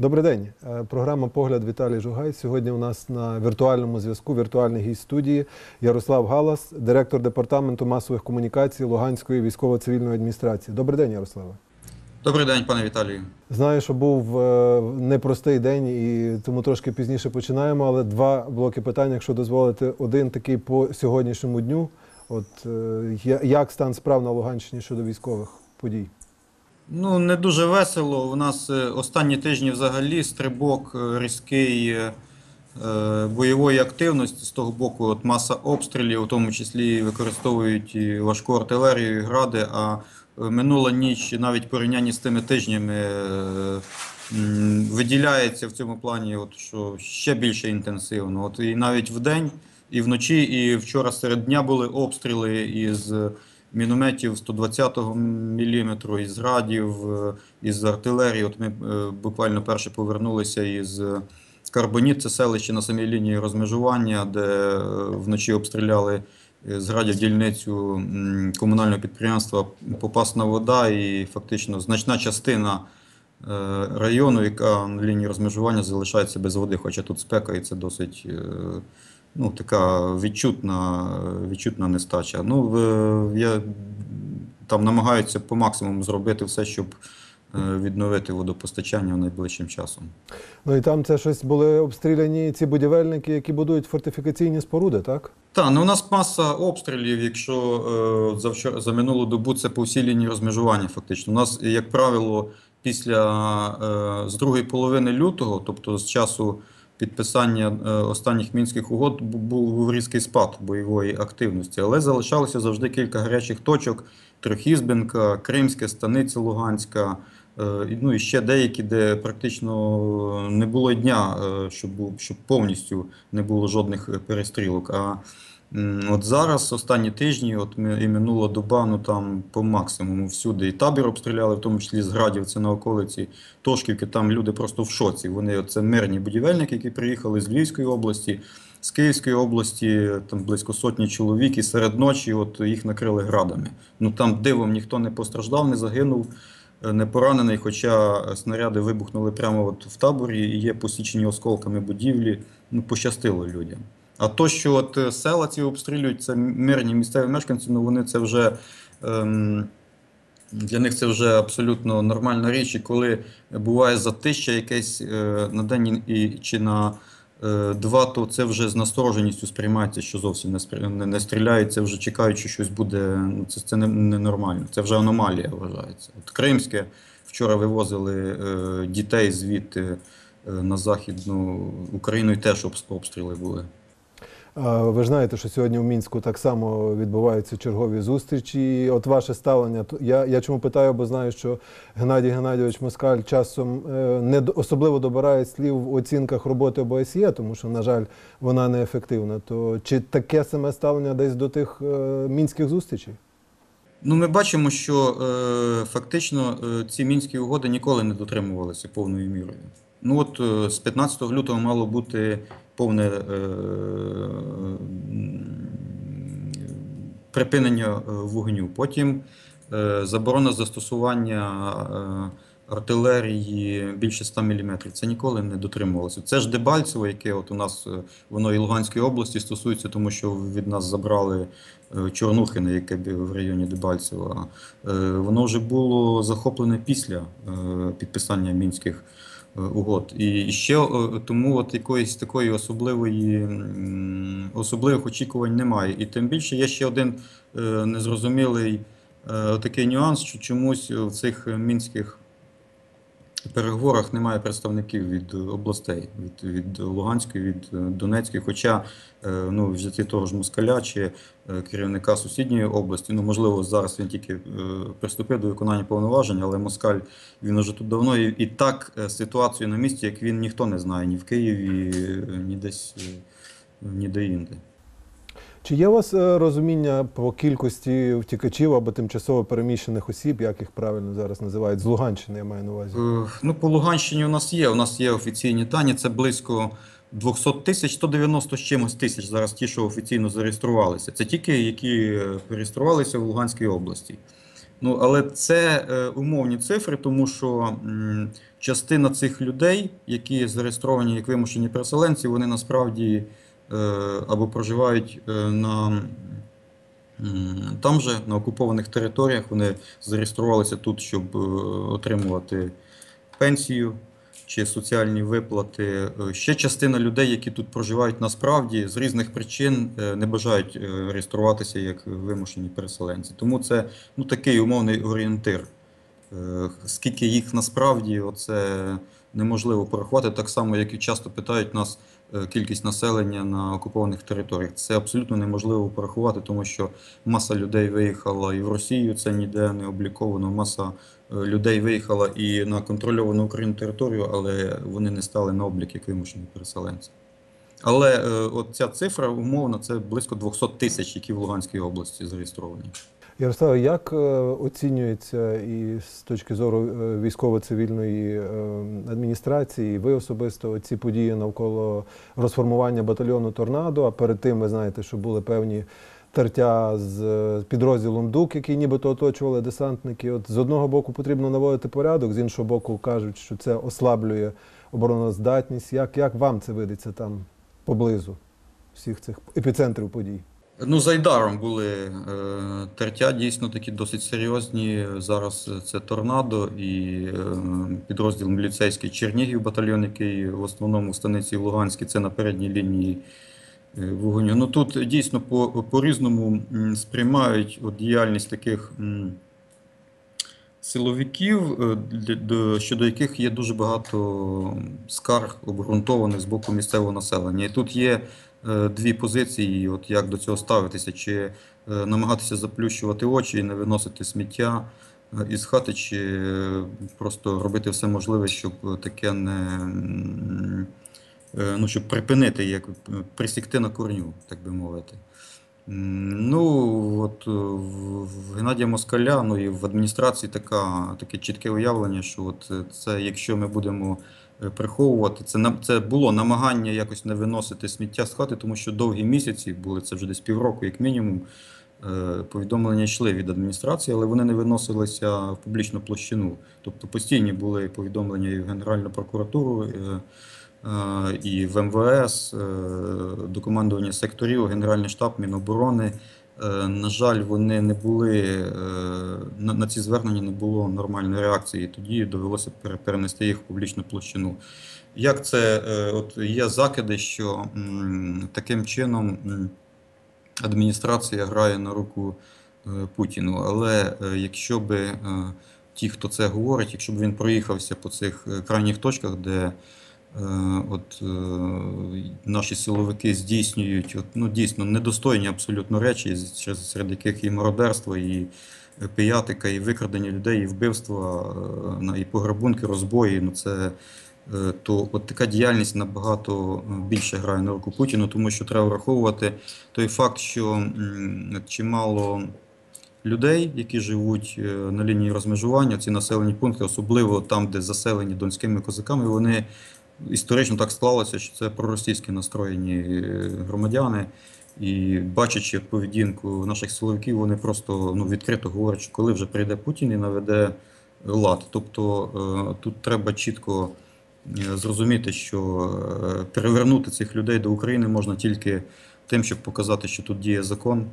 Добрий день. Е, Програма Погляд Віталій Жугай. Сьогодні у нас на віртуальному зв'язку віртуальний гість студії Ярослав Галас, директор департаменту масових комунікацій Луганської військово-цивільної адміністрації. Добрий день, Ярославе. Добрий день, пане Віталію. Знаю, що був е, непростий день, і тому трошки пізніше починаємо. Але два блоки питань, якщо дозволите, один такий по сьогоднішньому дню. От е, як стан справ на Луганщині щодо військових подій? Ну, не дуже весело. У нас е, останні тижні взагалі стрибок е, різкий е, е, бойової активності з того боку, от маса обстрілів, у тому числі використовують і важку артилерію, і гради. А минула ніч, навіть в порівнянні з тими тижнями, е, виділяється в цьому плані, от, що ще більше інтенсивно. От, і навіть вдень, і вночі, і вчора серед дня були обстріли із мінометів 120-го міліметру, із градів, е, із артилерії. От ми е, буквально перше повернулися із е, Карбоніт, це селище на самій лінії розмежування, де вночі обстріляли е, з градів дільницю комунального підприємства Попасна вода, і фактично значна частина району, яка на лінії розмежування залишається без води, хоча тут спека, і це досить ну, така відчутна, відчутна нестача. Ну, я, там намагаються по максимуму зробити все, щоб е, відновити водопостачання найближчим часом. Ну і там це щось були обстріляні ці будівельники, які будують фортифікаційні споруди, так? Так, ну у нас маса обстрілів, якщо е, за, вчора, за минулу добу це по всій лінії розмежування, фактично. У нас, як правило, після е, з другої половини лютого, тобто з часу підписання е, останніх мінських угод, був різкий спад бойової активності, але залишалося завжди кілька гарячих точок: Трохізбенка, Кримське, Станиця Луганська. е, Ну і ще деякі, де практично не було дня, е, щоб, щоб повністю не було жодних е, перестрілок. А от зараз, останні тижні, от і минула доба, ну там по максимуму всюди. І табір обстріляли, в тому числі з градів, це на околиці Тошківки. Там люди просто в шоці. Вони це мирні будівельники, які приїхали з Львівської області, з Київської області, там близько сотні чоловік, і серед ночі от їх накрили градами. Ну там дивом ніхто не постраждав, не загинув. е, Не поранений, хоча снаряди вибухнули прямо от в таборі і є посічені осколками будівлі. Ну, пощастило людям. А то, що от е, села ці обстрілюють, це мирні місцеві мешканці, ну вони це вже ем, для них це вже абсолютно нормальна річ. І коли буває затища якесь е, на день і, чи на е, два, то це вже з настороженістю сприймається, що зовсім не, спри- не, не стріляють, це вже чекають, що щось буде. Ну, це, це не, не. Це вже аномалія вважається. От Кримське вчора вивозили е, дітей звідти е, на Західну Україну і теж обстріли були. Ви знаєте, що сьогодні в Мінську так само відбуваються чергові зустрічі. От ваше ставлення. Я, я чому питаю, бо знаю, що Геннадій Геннадійович Москаль часом е, не особливо добирає слів в оцінках роботи ОБСЄ, тому що, на жаль, вона неефективна. То чи таке саме ставлення десь до тих е, мінських зустрічей? Ну, ми бачимо, що е, фактично е, ці мінські угоди ніколи не дотримувалися повною мірою. Ну от з 15 лютого мало бути повне е, припинення е, вогню. Потім е, заборона застосування артилерії більше 100 мм. Це ніколи не дотримувалося. Це ж Дебальцево, яке от у нас воно і Луганської області стосується, тому що від нас забрали Чорнухине, яке в районі Дебальцева. Воно вже було захоплене після підписання мінських угод. І ще е, тому от якоїсь такої особливої особливих очікувань немає. І тим більше є ще один е, незрозумілий е, такий нюанс, що чомусь в цих е, мінських переговорах немає представників від областей, від, від Луганської, від е, Донецької. Хоча е, ну, в житті того ж москаля чи е, керівника сусідньої області, ну можливо, зараз він тільки е, приступив до виконання повноважень, але москаль він уже тут давно і, і так е, ситуацію на місці, як він ніхто не знає ні в Києві, е, ні десь е, ніде інде. Чи є у вас е, розуміння по кількості втікачів або тимчасово переміщених осіб, як їх правильно зараз називають, з Луганщини, я маю на увазі? Е, Ну, по Луганщині у нас є. У нас є офіційні дані. Це близько 200 тисяч, 190 з чимось тисяч зараз ті, що офіційно зареєструвалися. Це тільки які е, реєструвалися в Луганській області. Ну, але це е, умовні цифри, тому що м, частина цих людей, які зареєстровані як вимушені переселенці, вони насправді або проживають е, на там же, на окупованих територіях, вони зареєструвалися тут, щоб е, отримувати пенсію чи соціальні виплати. Е, Ще частина людей, які тут проживають насправді з різних причин е, не бажають е, реєструватися як вимушені переселенці. Тому це ну, такий умовний орієнтир. Е, Скільки їх насправді, оце неможливо порахувати, так само, як і часто питають нас е, кількість населення на окупованих територіях. Це абсолютно неможливо порахувати, тому що маса людей виїхала і в Росію, це ніде не обліковано. Маса е, людей виїхала і на контрольовану Україну територію, але вони не стали на облік як вимушені переселенці. Але е, от ця цифра умовно це близько 200 тисяч, які в Луганській області зареєстровані. Ярослав, як е, оцінюється і з точки зору е, військово-цивільної е, адміністрації, ви особисто ці події навколо розформування батальйону Торнадо? А перед тим ви знаєте, що були певні тертя з підрозділом ДУК, який нібито оточували десантники. От з одного боку потрібно наводити порядок, з іншого боку кажуть, що це ослаблює обороноздатність. Як, як вам це видиться там поблизу всіх цих епіцентрів подій? Ну, з Айдаром були е, тертя дійсно такі досить серйозні. Зараз це торнадо і е, підрозділ міліцейський Чернігів, батальйон, який в основному в станиці Луганській, це на передній лінії е, вогоню. Ну тут дійсно по, по-різному м, сприймають от, діяльність таких силовиків, до- щодо яких є дуже багато скарг обґрунтованих з боку місцевого населення. І тут є дві позиції, от як до цього ставитися, чи е, намагатися заплющувати очі і не виносити сміття е, із хати, чи е, просто робити все можливе, щоб таке не е, ну, щоб припинити, як е, присікти на корню, так би мовити. Ну, от е, в Геннадія Москаля, ну і в адміністрації така, таке чітке уявлення, що от е, це, якщо ми будемо е, приховувати, це, це було намагання якось не виносити сміття з хати, тому що довгі місяці були, це вже десь півроку, як мінімум, е, повідомлення йшли від адміністрації, але вони не виносилися в публічну площину. Тобто постійні були повідомлення і в Генеральну прокуратуру. е, е, і в МВС, е, до командування секторів, Генеральний штаб, Міноборони. Е, На жаль, вони не були е, на, ці звернення не було нормальної реакції. Тоді довелося перенести їх в публічну площину. Як це е, от є закиди, що таким чином адміністрація грає на руку Путіну. Але якщо би ті, хто це говорить, якщо б він проїхався по цих крайніх точках, де От е, наші силовики здійснюють от, ну, дійсно недостойні абсолютно речі, серед яких і мародерство, і е, пиятика, і викрадення людей, і вбивства, е, і пограбунки, розбої. Ну, це, е, то от така діяльність набагато е, більше грає на руку Путіну, тому що треба враховувати той факт, що чимало людей, які живуть е, на лінії розмежування, ці населені пункти, особливо там, де заселені донськими козаками, вони історично так склалося, що це проросійські настроєні е, громадяни. І бачачи поведінку наших силовиків, вони просто ну, відкрито говорять, що коли вже прийде Путін і наведе лад. Тобто е, тут треба чітко е, зрозуміти, що перевернути цих людей до України можна тільки тим, щоб показати, що тут діє закон,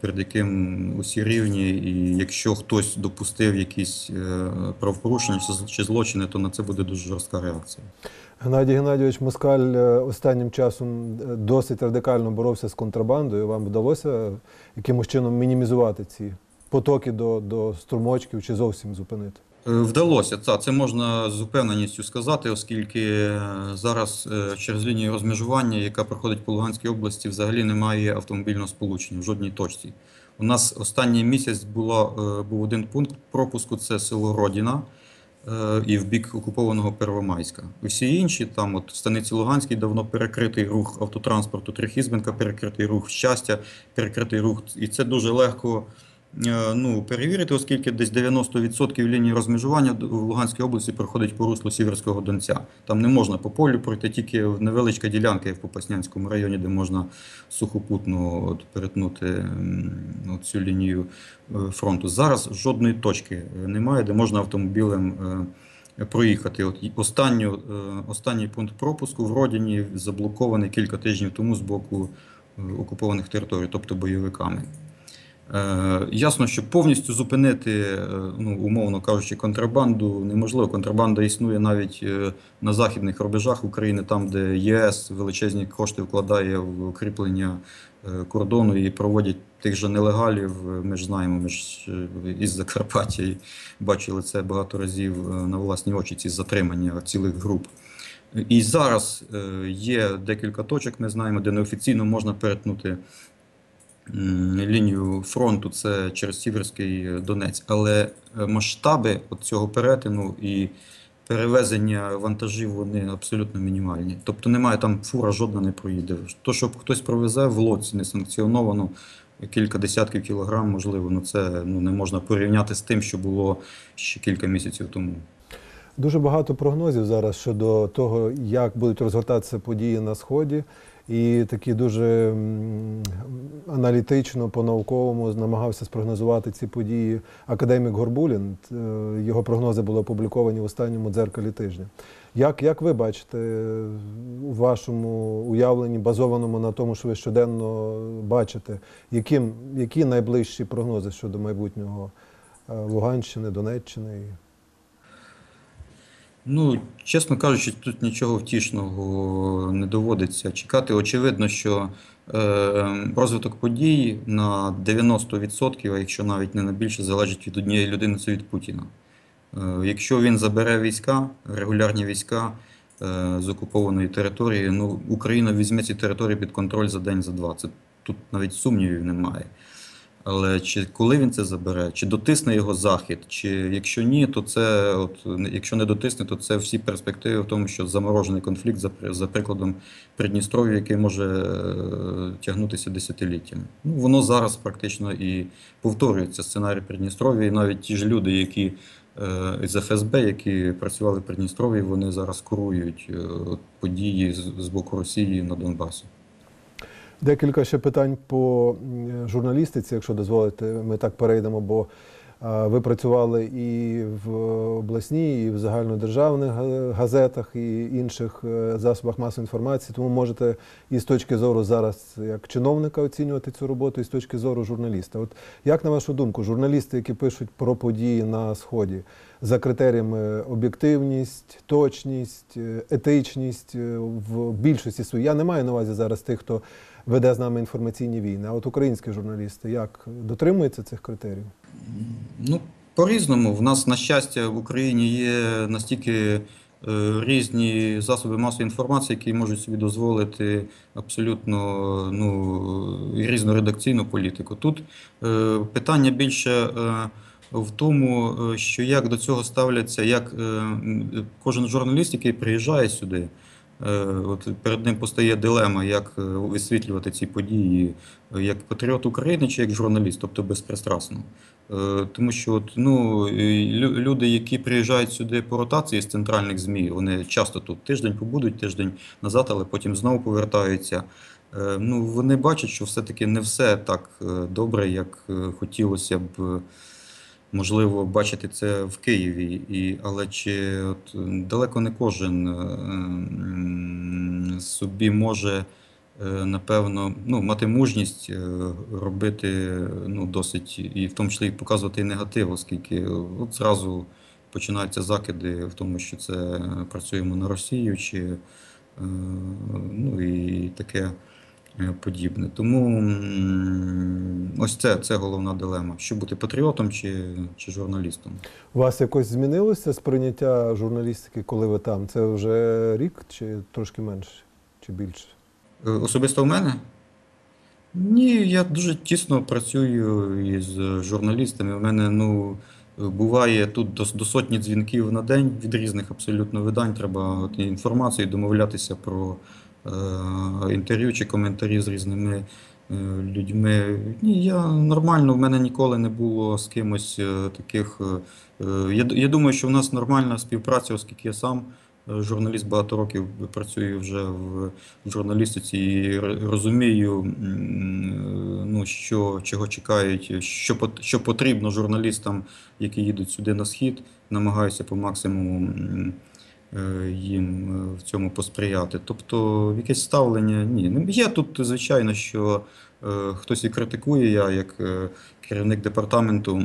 перед яким усі рівні, і якщо хтось допустив якісь е, правопорушення чи злочини, то на це буде дуже жорстка реакція. Геннадій Геннадійович Москаль е, останнім часом е, досить радикально боровся з контрабандою. Вам вдалося якимось чином мінімізувати ці потоки до, до струмочків чи зовсім зупинити? Е, Вдалося, та, це можна з упевненістю сказати, оскільки е, зараз е, через лінію розмежування, яка проходить по Луганській області, взагалі немає автомобільного сполучення в жодній точці. У нас останній місяць було, е, був один пункт пропуску це село Родіна і в бік окупованого Первомайська. Усі інші, там от в станиці Луганській давно перекритий рух автотранспорту, Трихізбенка перекритий рух, щастя, перекритий рух. І це дуже легко ну, перевірити, оскільки десь 90% лінії розмежування в Луганській області проходить по руслу Сіверського Донця. Там не можна по полю пройти, тільки невеличка ділянка в Попаснянському районі, де можна сухопутно от, перетнути от цю лінію е, фронту. Зараз жодної точки е, немає, де можна автомобілем е, проїхати. От останню, е, останній пункт пропуску в Родіні заблокований кілька тижнів тому з боку е, окупованих територій, тобто бойовиками. Е, ясно, що повністю зупинити, е, ну, умовно кажучи, контрабанду неможливо. Контрабанда існує навіть е, на західних рубежах України, там, де ЄС величезні кошти вкладає в укріплення кордону і проводять тих же нелегалів. Ми ж знаємо, ми ж із Закарпаття бачили це багато разів на власні очі, ці затримання цілих груп. І зараз є декілька точок, ми знаємо, де неофіційно можна перетнути лінію фронту, це через Сіверський Донець. Але е, масштаби цього перетину і перевезення вантажів вони абсолютно мінімальні. Тобто немає там фура, жодна не проїде. То, що хтось провезе в лодці несанкціоновано, кілька десятків кілограм, можливо, ну це ну, не можна порівняти з тим, що було ще кілька місяців тому. Дуже багато прогнозів зараз щодо того, як будуть розгортатися події на сході, і такі дуже аналітично, по-науковому намагався спрогнозувати ці події академік Горбулін. Е, Його прогнози були опубліковані в останньому дзеркалі тижня. Як, як ви бачите у вашому уявленні, базованому на тому, що ви щоденно бачите, яким, які найближчі прогнози щодо майбутнього е, Луганщини, Донеччини? Ну, чесно кажучи, тут нічого втішного не доводиться чекати. Очевидно, що е, розвиток подій на 90%, а якщо навіть не на більше, залежить від однієї людини, це від Путіна. Е, якщо він забере війська, регулярні війська е, з окупованої території, ну, Україна візьме ці території під контроль за день, за два. Це тут навіть сумнівів немає. Але чи коли він це забере, чи дотисне його захід, чи якщо ні, то це от якщо не дотисне, то це всі перспективи в тому, що заморожений конфлікт за, за прикладом Придністров'я, який може е, тягнутися десятиліттями. Ну воно зараз практично і повторюється сценарій Придністров'я, і навіть ті ж люди, які е, з ФСБ, які працювали в Придністров'ї, вони зараз курують е, події з, з боку Росії на Донбасі. Декілька ще питань по журналістиці, якщо дозволите, ми так перейдемо, бо ви працювали і в обласній, і в загальнодержавних газетах, і інших е, засобах масової інформації, тому можете і з точки зору зараз як чиновника оцінювати цю роботу, і з точки зору журналіста. От як на вашу думку, журналісти, які пишуть про події на сході, за критеріями об'єктивність, точність, е, етичність е, в більшості своїй. Я не маю на увазі зараз тих, хто веде з нами інформаційні війни. А от українські журналісти як дотримуються цих критеріїв? Ну, по-різному. В нас, на щастя, в Україні є настільки е, різні засоби масової інформації, які можуть собі дозволити абсолютно ну, різну редакційну політику. Тут е, питання більше е, в тому, е, що як до цього ставляться, як е, кожен журналіст, який приїжджає сюди. Е, От перед ним постає дилема, як е, висвітлювати ці події е, як патріот України чи як журналіст, тобто безпристрасно. Тому що от, ну, люди, які приїжджають сюди по ротації з центральних ЗМІ, вони часто тут тиждень побудуть, тиждень назад, але потім знову повертаються. Ну, вони бачать, що все-таки не все так добре, як хотілося б. Можливо, бачити це в Києві, і, але чи от, далеко не кожен е, собі може, е, напевно, ну, мати мужність е, робити ну, досить, і в тому числі показувати і негатив, оскільки от зразу починаються закиди в тому, що це працюємо на Росію, чи ну, і таке подібне. Тому ось це, це головна дилема: що бути патріотом чи, чи журналістом. У вас якось змінилося сприйняття журналістики, коли ви там? Це вже рік чи трошки менше, чи більше? Е, Особисто в мене? Ні, я дуже тісно працюю із журналістами. У мене ну, буває тут до, до сотні дзвінків на день від різних абсолютно видань. Треба інформацію, домовлятися про е, інтерв'ю чи коментарі з різними е, людьми. Ні, я нормально, в мене ніколи не було з кимось е, таких. е, е, Я, я думаю, що в нас нормальна співпраця, оскільки я сам е, журналіст багато років працюю вже в журналістиці і розумію, е, ну, що, чого чекають, що, що потрібно журналістам, які їдуть сюди на схід. Намагаюся по максимуму е, їм е, в цьому посприяти. Тобто, якесь ставлення ні. Ну, Є тут, звичайно, що е, хтось і критикує, я як е, керівник департаменту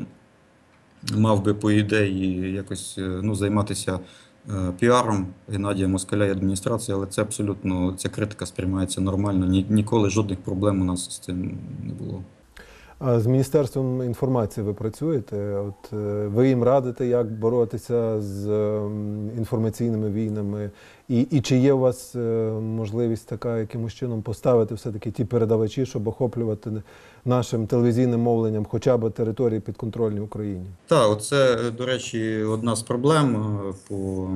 мав би по ідеї якось е, ну, займатися е, піаром Геннадія Москаля і адміністрації, але це абсолютно ця критика сприймається нормально. Ні, ніколи жодних проблем у нас з цим не було. А з Міністерством інформації ви працюєте? От е, ви їм радите, як боротися з ем, інформаційними війнами? І, і чи є у вас е, можливість така якимось чином поставити все-таки ті передавачі, щоб охоплювати нашим телевізійним мовленням хоча б території підконтрольні Україні? Так, оце, е, до речі, одна з проблем по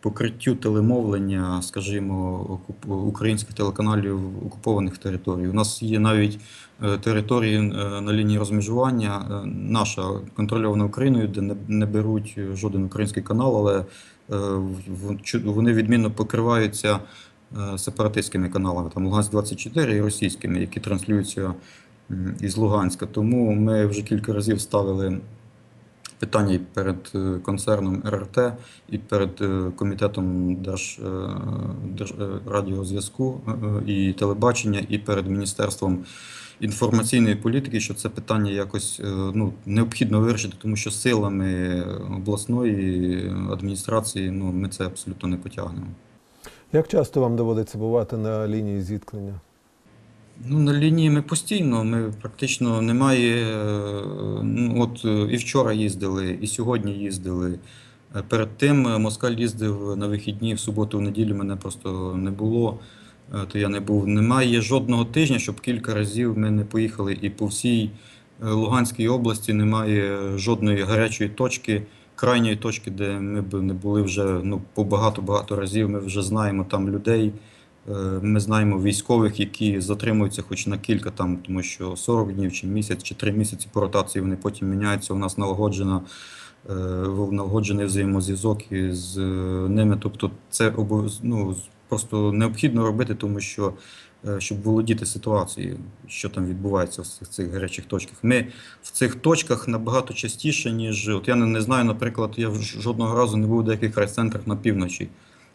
покриттю телемовлення, скажімо, українських телеканалів окупованих територій. У нас є навіть е, території е, на лінії розмежування, е, наша контрольована Україною, де не, беруть жоден український канал, але вони відмінно покриваються сепаратистськими каналами, там Луганськ 24 і російськими, які транслюються із Луганська. Тому ми вже кілька разів ставили питання перед е, концерном РРТ, і перед е, комітетом Держ, е, Держ, радіозв'язку і телебачення, і перед Міністерством інформаційної політики, що це питання якось ну, необхідно вирішити, тому що силами обласної адміністрації ну, ми це абсолютно не потягнемо. Як часто вам доводиться бувати на лінії зіткнення? Ну, на лінії ми постійно, ми практично немає. е, Ну, от е, і вчора їздили, і сьогодні їздили. Е, Перед тим Москаль їздив на вихідні в суботу, в неділю мене просто не було, то я не був. Немає жодного тижня, щоб кілька разів ми не поїхали. І по всій Луганській області немає жодної гарячої точки, крайньої точки, де ми б не були вже ну, по багато-багато разів. Ми вже знаємо там людей. Е, Ми знаємо військових, які затримуються хоч на кілька там, тому що 40 днів чи місяць, чи 3 місяці по ротації вони потім міняються. У нас налагоджена е, налагоджений взаємозв'язок із е, ними. Тобто це ну, просто необхідно робити, тому що щоб володіти ситуацією, що там відбувається в цих, цих гарячих точках. Ми в цих точках набагато частіше, ніж от я не, знаю, наприклад, я жодного разу не був в деяких райцентрах на півночі.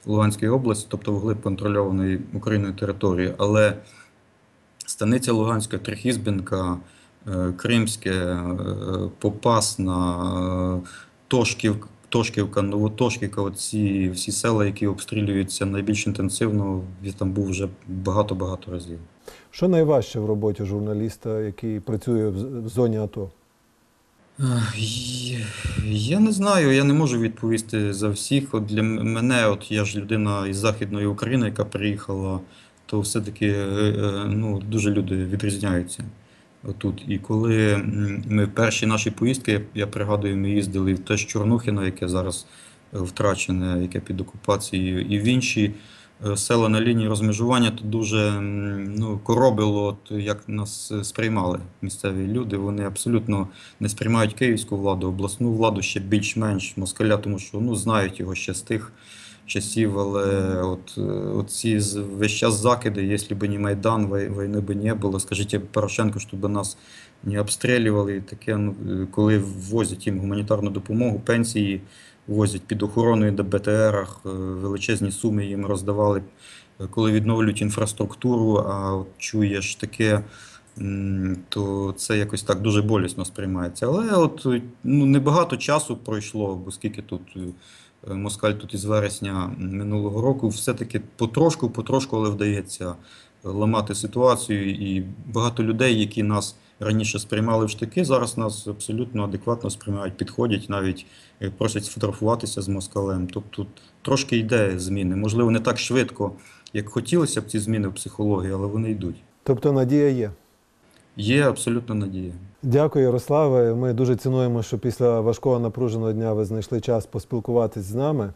Луганської області, тобто вглиб контрольованої Україною території, але станиця Луганська, Трихізбінка, е, Кримське, е, Попасна, е, Тошків, Тошківка, Новотошківка, оці всі села, які обстрілюються найбільш інтенсивно, я там був вже багато-багато разів. Що найважче в роботі журналіста, який працює в зоні АТО? Є- Я не знаю, я не можу відповісти за всіх. От для мене, от я ж людина із Західної України, яка приїхала, то все-таки е, е, ну, дуже люди відрізняються тут. І коли ми перші наші поїздки, я, пригадую, ми їздили в те ж Чорнухино, яке зараз е, втрачене, яке під окупацією, і в інші е, села на лінії розмежування, то дуже ну, коробило, як нас е, сприймали місцеві люди. Вони абсолютно не сприймають київську владу, обласну владу ще більш-менш москаля, тому що ну, знають його ще з тих часів, але от, е, от ці весь час закиди, якщо б не Майдан, війни б не було, скажіть Порошенко, щоб нас не обстрілювали, таке, ну, е, коли ввозять їм гуманітарну допомогу, пенсії возять під охороною до БТРах, е, величезні суми їм роздавали, Е, коли відновлюють інфраструктуру, а чуєш таке то це якось так дуже болісно сприймається. Але от е, ну, небагато часу пройшло, бо скільки тут Москаль тут із вересня минулого року, все-таки потрошку, потрошку, але вдається ламати ситуацію. І багато людей, які нас раніше сприймали в штики, зараз нас абсолютно адекватно сприймають, підходять, навіть е, просять сфотографуватися з москалем. Тобто трошки йде зміни. Можливо, не так швидко, як хотілося б ці зміни в психології, але вони йдуть. Тобто надія є. Є абсолютна надія. Дякую, Ярославе. Ми дуже цінуємо, що після важкого напруженого дня ви знайшли час поспілкуватись з нами.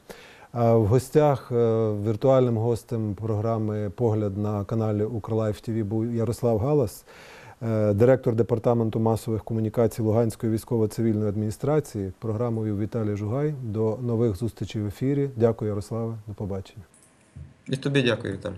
В гостях е, віртуальним гостем програми Погляд на каналі Укрлайф ТВ був Ярослав Галас, директор департаменту масових комунікацій Луганської військово-цивільної адміністрації. Програмою Віталій Жугай. До нових зустрічей в ефірі. Дякую, Ярославе. До побачення. І тобі дякую, Віталій.